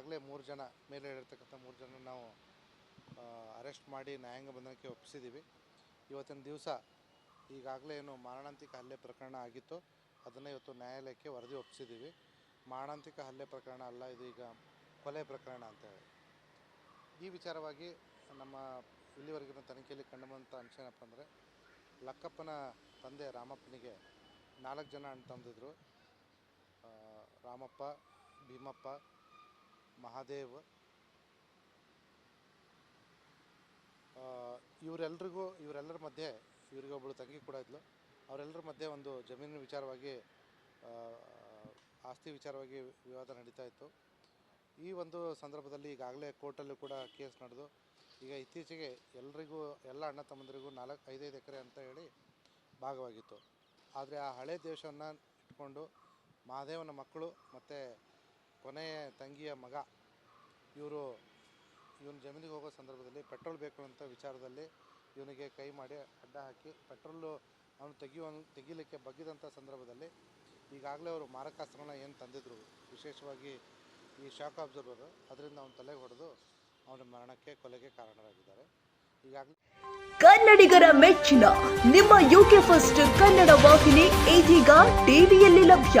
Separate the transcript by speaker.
Speaker 1: ಈಗಾಗಲೇ ಮೂರು ಜನ ಮೇಲೆ ಹೇಳಿರ್ತಕ್ಕಂಥ ಮೂರು ಜನ ನಾವು ಅರೆಸ್ಟ್ ಮಾಡಿ ನ್ಯಾಯಾಂಗ ಬಂಧನಕ್ಕೆ ಒಪ್ಪಿಸಿದ್ದೀವಿ. ಇವತ್ತಿನ ದಿವಸ ಈಗಾಗಲೇ ಏನು ಮಾರಣಾಂತಿಕ ಹಲ್ಲೆ ಪ್ರಕರಣ ಆಗಿತ್ತು, ಅದನ್ನು ಇವತ್ತು ನ್ಯಾಯಾಲಯಕ್ಕೆ ವರದಿ ಒಪ್ಪಿಸಿದ್ದೀವಿ. ಮಾರಣಾಂತಿಕ ಹಲ್ಲೆ ಪ್ರಕರಣ ಅಲ್ಲ, ಇದು ಈಗ ಕೊಲೆ ಪ್ರಕರಣ ಅಂತೇಳಿ ಈ ವಿಚಾರವಾಗಿ ನಮ್ಮ ಇಲ್ಲಿವರೆಗಿನ ತನಿಖೆಯಲ್ಲಿ ಕಂಡುಬಂದಂಥ ಅಂಶ ಏನಪ್ಪ ಅಂದರೆ, ಲಕ್ಕಪ್ಪನ ತಂದೆ ರಾಮಪ್ಪನಿಗೆ ನಾಲ್ಕು ಜನ ಅಣ್ಣ ರಾಮಪ್ಪ, ಭೀಮಪ್ಪ ಮಹಾದೇವ್. ಇವರೆಲ್ರಿಗೂ, ಇವರೆಲ್ಲರ ಮಧ್ಯೆ ಇವರಿಗೆ ಒಬ್ಬಳು ತಂಗಿ ಕೂಡ ಇದ್ಲು. ಅವರೆಲ್ಲರ ಮಧ್ಯೆ ಒಂದು ಜಮೀನಿನ ವಿಚಾರವಾಗಿ ಆಸ್ತಿ ವಿಚಾರವಾಗಿ ವಿವಾದ ನಡೀತಾ ಇತ್ತು. ಈ ಒಂದು ಸಂದರ್ಭದಲ್ಲಿ ಈಗಾಗಲೇ ಕೋರ್ಟಲ್ಲೂ ಕೂಡ ಕೇಸ್ ನಡೆದು, ಈಗ ಇತ್ತೀಚೆಗೆ ಎಲ್ರಿಗೂ, ಎಲ್ಲ ಅಣ್ಣ ತಮ್ಮಂದರಿಗೂ ನಾಲ್ಕು, ಐದೈದು ಎಕರೆ ಅಂತ ಹೇಳಿ ಭಾಗವಾಗಿತ್ತು. ಆದರೆ ಆ ಹಳೆ ದೇಶವನ್ನು ಇಟ್ಕೊಂಡು, ಮಹಾದೇವನ ಮಕ್ಕಳು ಮತ್ತು ಕೊನೆಯ ತಂಗಿಯ ಮಗ. ಇವರು, ಇವನ ಜಮೀನಿಗೆ ಹೋಗೋ ಸಂದರ್ಭದಲ್ಲಿ ಪೆಟ್ರೋಲ್ ಬೇಕು ಅಂತ ವಿಚಾರದಲ್ಲಿ ಇವನಿಗೆ ಕೈ ಮಾಡಿ ಅಡ್ಡ ಹಾಕಿ ಪೆಟ್ರೋಲು ಅವನು ತೆಗಿಯುವ ತೆಗೀಲಿಕ್ಕೆ ಬಗ್ಗಿದಂಥ ಸಂದರ್ಭದಲ್ಲಿ ಈಗಾಗಲೇ ಅವರು ಮಾರಕಾಸ್ತ್ರಗಳನ್ನ ಏನು ತಂದಿದ್ರು, ವಿಶೇಷವಾಗಿ ಈ ಶಾಕ್ ಅಬ್ಸರ್ವರು, ಅದರಿಂದ ಅವನ ತಲೆಗೆ ಹೊಡೆದು ಅವನ ಮರಣಕ್ಕೆ ಕೊಲೆಗೆ ಕಾರಣರಾಗಿದ್ದಾರೆ. ಈಗಾಗಲೇ
Speaker 2: ಕನ್ನಡಿಗರ ಮೆಚ್ಚಿನ, ನಿಮ್ಮ ಯುಕೆ ಫಸ್ಟ್ ಕನ್ನಡ ವಾಹಿನಿ ಇದೀಗ ಟಿವಿಯಲ್ಲಿ ಲಭ್ಯ.